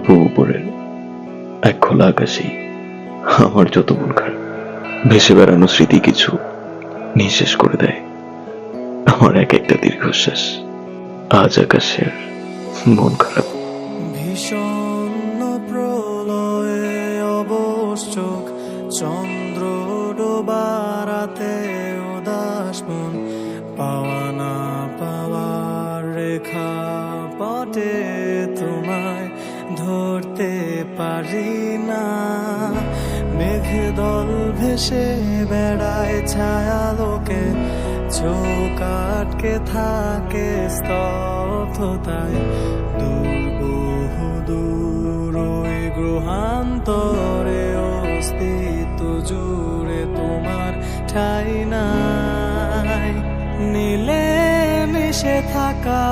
তবু উপরের এক খোলা আকাশেই আমার যত মন ভেসে বেড়ানো স্মৃতি কিছু নিঃশেষ করে দেয়। আমার এক একটা দীর্ঘশ্বাস আজ আকাশের মন খারাপ। ভীষণ প্রলয়ে অবশ চন্দ্র ডোবারাতে উদাস মন, পাওয়া না পাওয়ার রেখা পটে তোমায়। ধরতে পারি না। মেঘ দল ভেসে বেড়ায় ছায়ালোকে, চোখ আটকে থাকে স্তব্ধতায়। দূর বহু দূর গ্রহান্তরে অস্তিত্ব জুড়ে তোমার ঠাই নাই। নীলে মিশে থাকা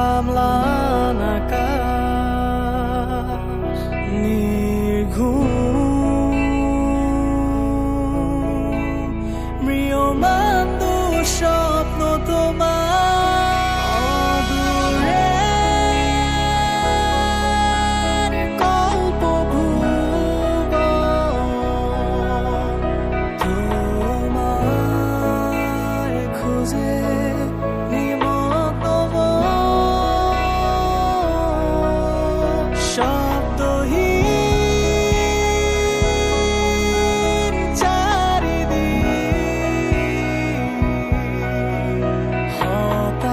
my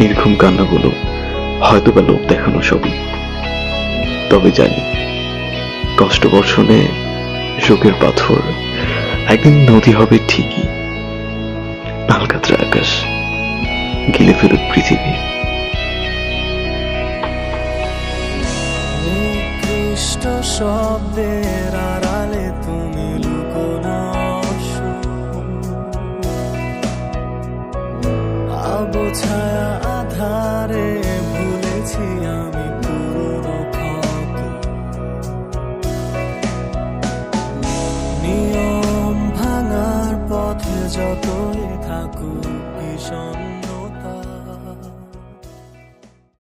নির্ঘুম কান্নাগুলো হয়তো বা লোক দেখানো সবই। তবে জানি, কষ্ট বর্ষণে শোকের পাথর একদিন নদী হবে ঠিকই। আলকাতরা আকাশ গিলে ফেরত পৃথিবী। শব্দের হয়ে থাকুক ভীষণ